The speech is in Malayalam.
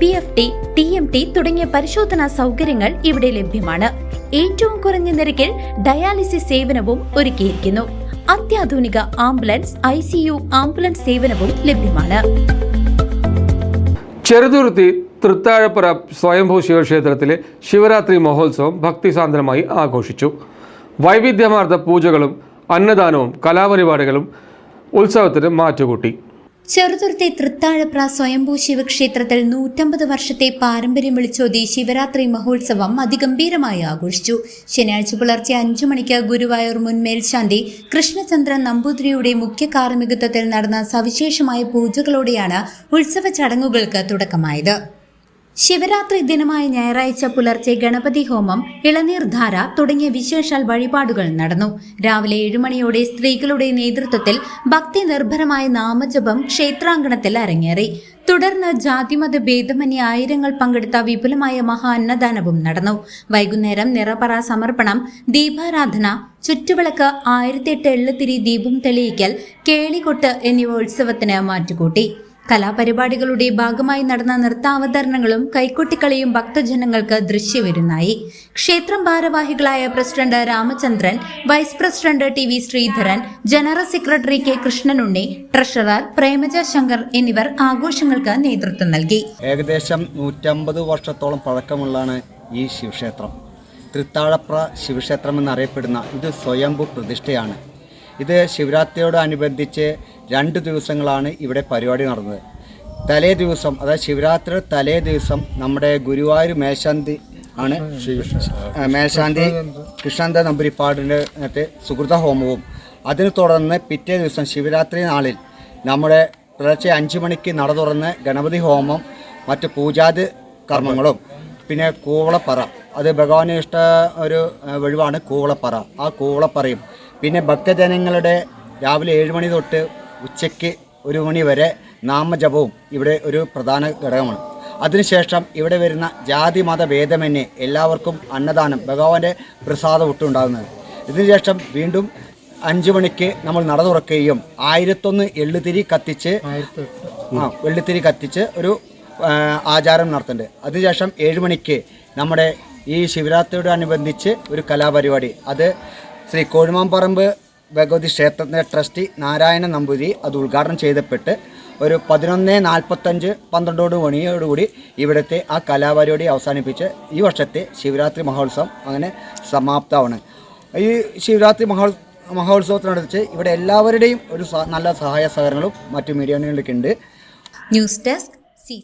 P F T T M T തുടങ്ങിയ പരിശോധനാ സൗകര്യങ്ങൾ ഇവിടെ ലഭ്യമാണ്. ഏറ്റവും കുറഞ്ഞ നിരക്കിൽ ഡയാലിസിസ് സേവനവും ഒരുക്കിയിരിക്കുന്നു. അത്യാധുനിക ambulance I C U ambulance സേവനവും ലഭ്യമാണ്. ചെറുതുരുത്തി തൃത്താഴപ്പുറ സ്വയംഭൂ ശിവക്ഷേത്രത്തിലെ ശിവരാത്രി മഹോത്സവം ഭക്തിസാന്ദ്രമായി ആഘോഷിച്ചു. വൈവിധ്യമാർന്ന പൂജകളും അന്നദാനവും കലാപരിപാടികളും ഉത്സവത്തിന് മാറ്റുകൂട്ടി. ചെറുതുരുത്തി തൃത്താഴപ്ര സ്വയംഭൂ ശിവക്ഷേത്രത്തിൽ നൂറ്റമ്പത് വർഷത്തെ പാരമ്പര്യം വിളിച്ചോതി ശിവരാത്രി മഹോത്സവം അതിഗംഭീരമായി ആഘോഷിച്ചു. ശനിയാഴ്ച പുലർച്ചെ അഞ്ചു മണിക്ക് ഗുരുവായൂർ മുൻ മേൽശാന്തി കൃഷ്ണചന്ദ്രൻ നമ്പൂതിരിയുടെ മുഖ്യ കാർമ്മികത്വത്തിൽ നടന്ന സവിശേഷമായ പൂജകളോടെയാണ് ഉത്സവ ചടങ്ങുകൾക്ക് തുടക്കമായത്. ശിവരാത്രി ദിനമായ ഞായറാഴ്ച പുലർച്ചെ ഗണപതി ഹോമം ഇളനീർധാര തുടങ്ങിയ വിശേഷാൽ വഴിപാടുകൾ നടന്നു. രാവിലെ ഏഴുമണിയോടെ സ്ത്രീകളുടെ നേതൃത്വത്തിൽ ഭക്തി നിർഭരമായ നാമജപം ക്ഷേത്രാങ്കണത്തിൽ അരങ്ങേറി. തുടർന്ന് ജാതിമത ഭേദമന്യ ആയിരങ്ങൾ പങ്കെടുത്ത വിപുലമായ മഹാ അന്നദാനവും നടന്നു. വൈകുന്നേരം നിറപറ സമർപ്പണം ദീപാരാധന ചുറ്റുവിളക്ക് ആയിരത്തിയെട്ട് എള്ളുത്തിരി ദീപം തെളിയിക്കൽ കേളികൊട്ട് എന്നിവ ഉത്സവത്തിന് മാറ്റുകൂട്ടി. കലാപരിപാടികളുടെ ഭാഗമായി നടന്ന നൃത്താവതരണങ്ങളും കൈക്കൊട്ടിക്കളിയും ഭക്തജനങ്ങൾക്ക് ദൃശ്യവിരുന്നായി. ക്ഷേത്രം ഭാരവാഹികളായ president Ramachandran vice president T V Sreedharan general secretary K Krishnanunni treasurer Premaja Shankar എന്നിവർ ആഘോഷങ്ങൾക്ക് നേതൃത്വം നൽകി. ഏകദേശം നൂറ്റമ്പത് വർഷത്തോളം പഴക്കമുള്ളതാണ് ഈ ശിവക്ഷേത്രം. തൃത്താഴപ്ര ശിവക്ഷേത്രം എന്നറിയപ്പെടുന്ന ഇത് സ്വയംഭു പ്രതിഷ്ഠയാണ്. ഇത് ശിവരാത്രിയോടനുബന്ധിച്ച് രണ്ട് ദിവസങ്ങളാണ് ഇവിടെ പരിപാടി നടന്നത്. തലേ ദിവസം അതായത് ശിവരാത്രി തലേ ദിവസം നമ്മുടെ ഗുരുവായൂർ മേശാന്തി ആണ് മേശാന്തി കൃഷ്ണാന്ത നമ്പൂരിപ്പാടിന്റെ അകത്ത് സുഹൃത ഹോമവും. അതിനെ തുടർന്ന് പിറ്റേ ദിവസം ശിവരാത്രി നാളിൽ നമ്മുടെ പുലർച്ചെ അഞ്ച് മണിക്ക് നട തുറന്ന് ഗണപതി ഹോമം മറ്റ് പൂജാതി കർമ്മങ്ങളും പിന്നെ കൂവളപ്പറ. അത് ഭഗവാന് ഇഷ്ട ഒരു ആ, വഴിവാണ് കൂവളപ്പറ. ആ കൂവളപ്പറയും. പിന്നെ ഭക്തജനങ്ങളുടെ രാവിലെ ഏഴ് മണി തൊട്ട് ഉച്ചയ്ക്ക് ഒരു മണി വരെ നാമജപവും ഇവിടെ ഒരു പ്രധാന ഘടകമാണ്. അതിനുശേഷം ഇവിടെ വരുന്ന ജാതി മത ഭേദമന്യേ എല്ലാവർക്കും അന്നദാനം ഭഗവാന്റെ പ്രസാദം ഒട്ടുണ്ടാകുന്നത്. ഇതിനുശേഷം വീണ്ടും അഞ്ചു മണിക്ക് നമ്മൾ നട തുറക്കുകയും ആയിരത്തൊന്ന് എള്ളുതിരി കത്തിച്ച് ആ വെള്ളിത്തിരി കത്തിച്ച് ഒരു ആചാരം നടത്തുന്നുണ്ട്. അതിനുശേഷം ഏഴ് മണിക്ക് നമ്മുടെ ഈ ശിവരാത്രിയോടനുബന്ധിച്ച് ഒരു കലാപരിപാടി. അത് ശ്രീ കോഴിമാമ്പറമ്പ് ഭഗവതി ക്ഷേത്രത്തിന്റെ ട്രസ്റ്റി നാരായണ നമ്പൂതിരി അത് ഉദ്ഘാടനം ചെയ്തപ്പെട്ട് ഒരു പതിനൊന്ന് നാൽപ്പത്തഞ്ച് പന്ത്രണ്ടോട് മണിയോടുകൂടി ഇവിടുത്തെ ആ കലാപരിപാടി അവസാനിപ്പിച്ച് ഈ വർഷത്തെ ശിവരാത്രി മഹോത്സവം അങ്ങനെ സമാപ്തമാണ്. ഈ ശിവരാത്രി മഹോ മഹോത്സവത്തിനടുത്ത് ഇവിടെ എല്ലാവരുടെയും ഒരു നല്ല സഹായ സഹകരണങ്ങളും മറ്റു മീഡിയകളിലൊക്കെ ഉണ്ട് ന്യൂസ് ഡെസ്ക് സി.